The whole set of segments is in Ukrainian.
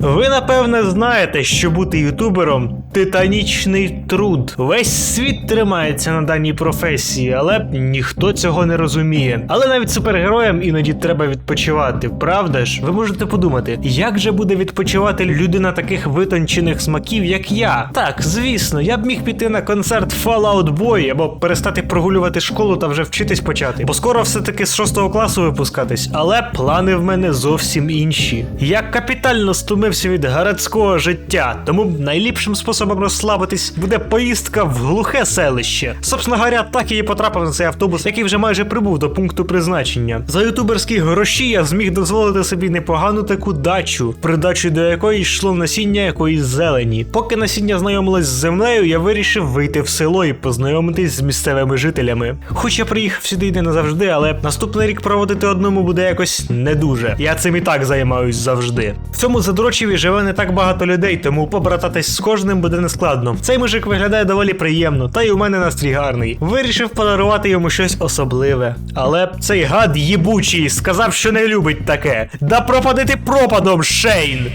Ви напевне знаєте, що бути ютубером титанічний труд. Весь світ тримається на даній професії, але ніхто цього не розуміє. Але навіть супергероям іноді треба відпочивати, правда ж? Ви можете подумати, як же буде відпочивати людина таких витончених смаків, як я? Так, звісно, я б міг піти на концерт Fallout Boy або перестати прогулювати школу та вже вчитись почати. Бо скоро все-таки з 6 класу випускатись, але плани в мене зовсім інші. Я капітально стомився від городського життя, тому найліпшим способом розслабитись буде поїздка в глухе селище. Собственно говоря, так і потрапив на цей автобус, який вже майже прибув до пункту призначення. За ютуберські гроші я зміг дозволити собі непогану таку дачу, придачу до якої йшло насіння якоїсь зелені. Поки насіння знайомилось з землею, я вирішив вийти в село і познайомитись з місцевими жителями. Хоч я приїхав сюди не назавжди, але наступний рік проводити одному буде якось не дуже. Я цим і так займаюсь завжди. В цьому задрочеві живе не так багато людей, тому побрататись з кожним буде нескладно. Цей мужик виглядає доволі приємно, та й у мене настрій гарний. Вирішив подарувати йому щось особливе. Але цей гад їбучий сказав, що не любить таке. Да пропади ти пропадом, Шейн!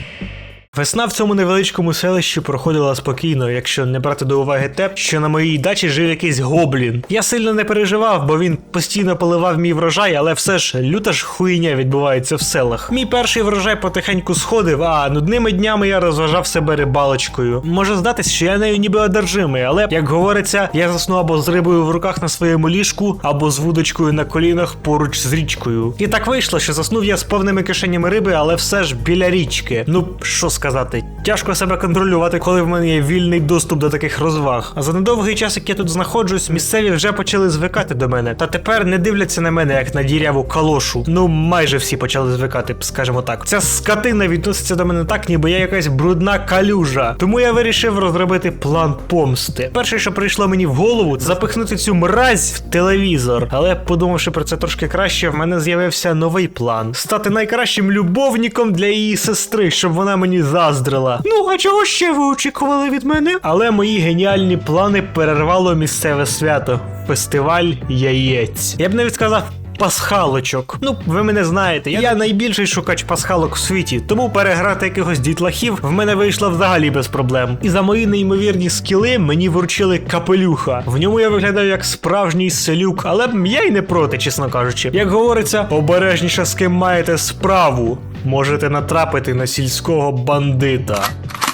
Весна в цьому невеличкому селищі проходила спокійно, якщо не брати до уваги те, що на моїй дачі жив якийсь гоблін. Я сильно не переживав, бо він постійно поливав мій врожай, але все ж люта ж хуйня відбувається в селах. Мій перший врожай потихеньку сходив, а нудними днями я розважав себе рибалочкою. Може здатись, що я нею ніби одержимий, але як говориться, я засну або з рибою в руках на своєму ліжку, або з вудочкою на колінах поруч з річкою. І так вийшло, що заснув я з повними кишенями риби, але все ж біля річки. Ну що сказати, тяжко себе контролювати, коли в мене є вільний доступ до таких розваг. А за недовгий час, як я тут знаходжусь, місцеві вже почали звикати до мене. Та тепер не дивляться на мене як на діряву калошу. Ну майже всі почали звикати, скажімо так. Ця скотина відноситься до мене так, ніби я якась брудна калюжа. Тому я вирішив розробити план помсти. Перше, що прийшло мені в голову, запихнути цю мразь в телевізор. Але подумавши про це трошки краще, в мене з'явився новий план: стати найкращим любовником для її сестри, щоб вона мені заздрила. Ну а чого ще ви очікували від мене? Але мої геніальні плани перервало місцеве свято фестиваль яєць. Я б навіть сказав. Пасхалочок. Ну, ви мене знаєте, я, найбільший шукач пасхалок в світі, тому переграти якихось дітлахів в мене вийшло взагалі без проблем. І за мої неймовірні скіли мені вручили капелюха. В ньому я виглядаю як справжній селюк, але я й не проти, чесно кажучи. Як говориться, обережніше з ким маєте справу. Можете натрапити на сільського бандита.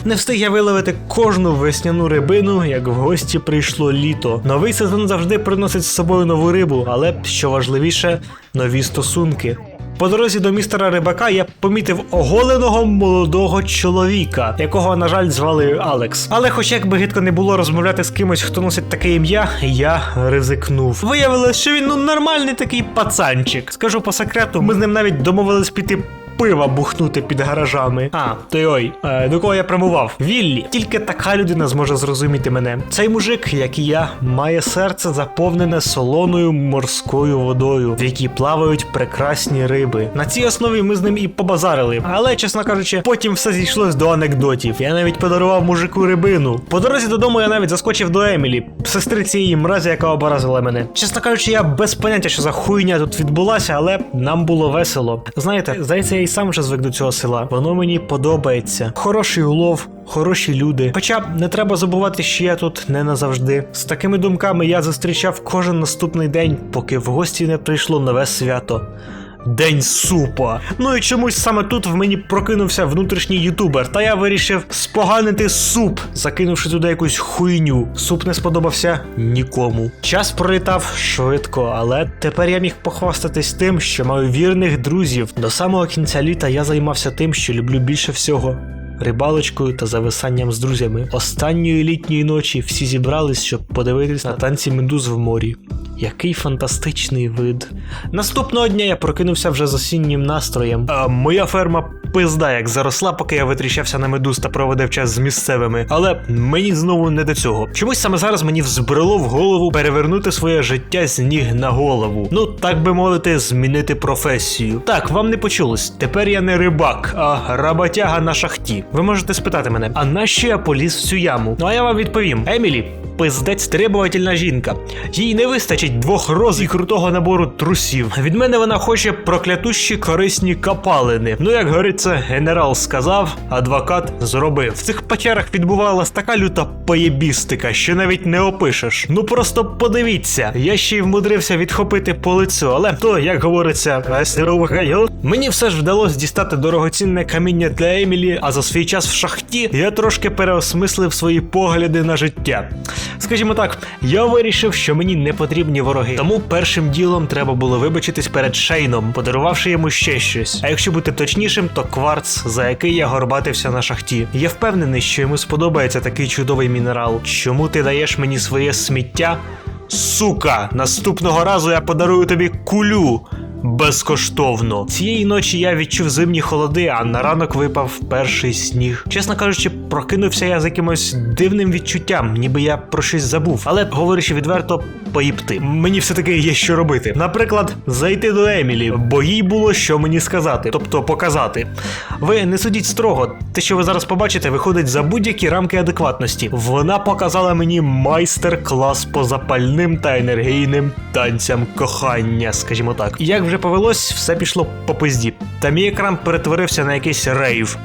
Не встиг я виловити кожну весняну рибину, як в гості прийшло літо. Новий сезон завжди приносить з собою нову рибу, але що важливіше, нові стосунки. По дорозі до містера рибака я помітив оголеного молодого чоловіка, якого, на жаль, звали Алекс. Але, хоч як би гидко не було розмовляти з кимось, хто носить таке ім'я, я ризикнув. Виявилось, що він ну нормальний такий пацанчик. Скажу по секрету, ми з ним навіть домовились піти пива бухнути під гаражами. А, той ой, е, до кого я прямував? Віллі. Тільки така людина зможе зрозуміти мене. Цей мужик, як і я, має серце заповнене солоною морською водою, в якій плавають прекрасні риби. На цій основі ми з ним і побазарили. Але, чесно кажучи, потім все зійшлось до анекдотів. Я навіть подарував мужику рибину. По дорозі додому я навіть заскочив до Емілі, сестри цієї мразі, яка образила мене. Чесно кажучи, я без поняття, що за хуйня тут відбулася, але нам було весело. Знаєте, здається, я й сам вже звик до цього села. Воно мені подобається. Хороший улов, хороші люди. Хоча не треба забувати, що я тут не назавжди. З такими думками я зустрічав кожен наступний день, поки в гості не прийшло нове свято. День супа. Ну і чомусь саме тут в мені прокинувся внутрішній ютубер, та я вирішив споганити суп, закинувши туди якусь хуйню. Суп не сподобався нікому. Час пролітав швидко, але тепер я міг похвастатись тим, що маю вірних друзів. До самого кінця літа я займався тим, що люблю більше всього. Рибалочкою та зависанням з друзями. Останньої літньої ночі всі зібрались, щоб подивитись на танці медуз в морі. Який фантастичний вид. Наступного дня я прокинувся вже з осіннім настроєм. А моя ферма пизда як заросла, поки я витріщався на медуз та проводив час з місцевими. Але мені знову не до цього. Чомусь саме зараз мені взбрело в голову перевернути своє життя з ніг на голову. Ну, так би мовити, змінити професію. Так, вам не почулось. Тепер я не рибак, а роботяга на шахті. Ви можете спитати мене, а нащо я поліз в цю яму? Ну а я вам відповім: Емілі, пиздець требовательна жінка. Їй не вистачить двох роз і крутого набору трусів. Від мене вона хоче проклятущі корисні капалини. Ну, як говориться, генерал сказав, адвокат зробив. В цих печерах відбувалась така люта поєбістика, що навіть не опишеш. Ну просто подивіться, я ще й вмудрився відхопити по лицю, але то, як говориться, «Вестеровгайо». мені все ж вдалося дістати дорогоцінне каміння для Емілі, а за свій час в шахті я трошки переосмислив свої погляди на життя. Скажімо так, я вирішив, що мені не потрібні вороги. Тому першим ділом треба було вибачитись перед Шейном, подарувавши йому ще щось. А якщо бути точнішим, то кварц, за який я горбатився на шахті. Я впевнений, що йому сподобається такий чудовий мінерал. Чому ти даєш мені своє сміття? Сука, наступного разу я подарую тобі кулю. Безкоштовно. Цієї ночі я відчув зимні холоди, а на ранок випав перший сніг. Чесно кажучи, прокинувся я з якимось дивним відчуттям, ніби я про щось забув. Але говорячи відверто, поїбти. Мені все-таки є що робити. Наприклад, зайти до Емілі, бо їй було що мені сказати, тобто показати. Ви не судіть строго. Те, що ви зараз побачите, виходить за будь-які рамки адекватності. Вона показала мені майстер-клас по запальним та енергійним танцям кохання, скажімо так. Як вже повелось, все пішло по пизді. Та мій екран перетворився на якийсь рейв.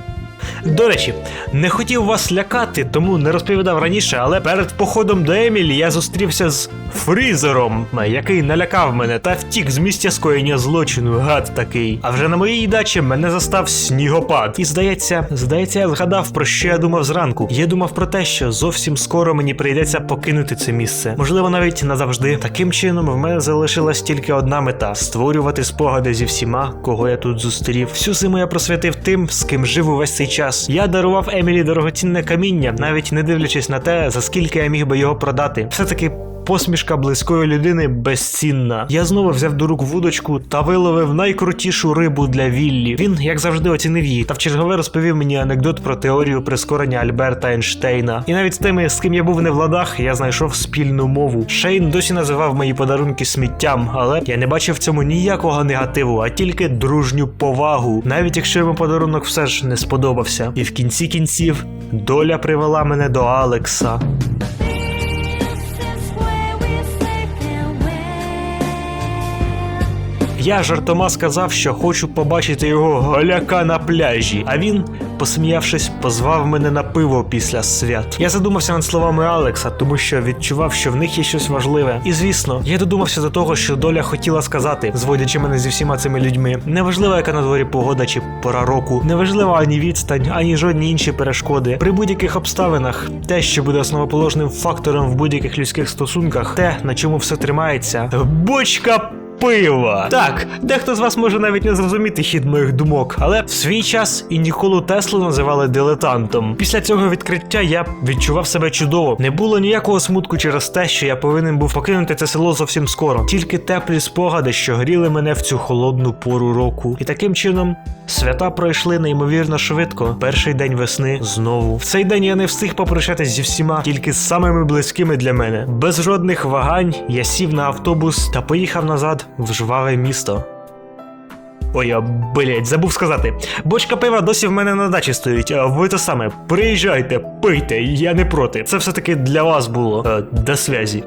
До речі, не хотів вас лякати, тому не розповідав раніше, але перед походом до Емілі я зустрівся з Фрізером, який налякав мене та втік з місця скоєння злочину, гад такий. А вже на моїй дачі мене застав снігопад. І здається, здається, я згадав про що я думав зранку. Я думав про те, що зовсім скоро мені прийдеться покинути це місце. Можливо, навіть назавжди. Таким чином, в мене залишилась тільки одна мета створювати спогади зі всіма, кого я тут зустрів. Всю зиму я просвятив тим, з ким жив увесь цей час. Я дарував Емілі дорогоцінне каміння, навіть не дивлячись на те, за скільки я міг би його продати. Все таки. Посмішка близької людини безцінна. Я знову взяв до рук вудочку та виловив найкрутішу рибу для Віллі. Він, як завжди, оцінив її та в чергове розповів мені анекдот про теорію прискорення Альберта Ейнштейна. І навіть з тими, з ким я був не в ладах, я знайшов спільну мову. Шейн досі називав мої подарунки сміттям, але я не бачив в цьому ніякого негативу, а тільки дружню повагу, навіть якщо йому подарунок все ж не сподобався. І в кінці кінців доля привела мене до Алекса. Я жартома сказав, що хочу побачити його голяка на пляжі, а він, посміявшись, позвав мене на пиво після свят. Я задумався над словами Алекса, тому що відчував, що в них є щось важливе. І звісно, я додумався до того, що доля хотіла сказати, зводячи мене зі всіма цими людьми. Неважливо, яка на дворі погода чи пора року, неважливо ані відстань, ані жодні інші перешкоди. При будь-яких обставинах, те, що буде основоположним фактором в будь-яких людських стосунках, те, на чому все тримається, бочка пива. Так, дехто з вас може навіть не зрозуміти хід моїх думок, але в свій час і Ніколу Теслу називали дилетантом. Після цього відкриття я відчував себе чудово. Не було ніякого смутку через те, що я повинен був покинути це село зовсім скоро. Тільки теплі спогади, що гріли мене в цю холодну пору року. І таким чином свята пройшли неймовірно швидко. Перший день весни знову. В цей день я не встиг попрощатись зі всіма, тільки з самими близькими для мене. Без жодних вагань я сів на автобус та поїхав назад в жваве місто. Ой, я, блять, забув сказати. Бочка пива досі в мене на дачі стоїть. Ви те саме, приїжджайте, пийте, я не проти. Це все-таки для вас було. Е, до связі.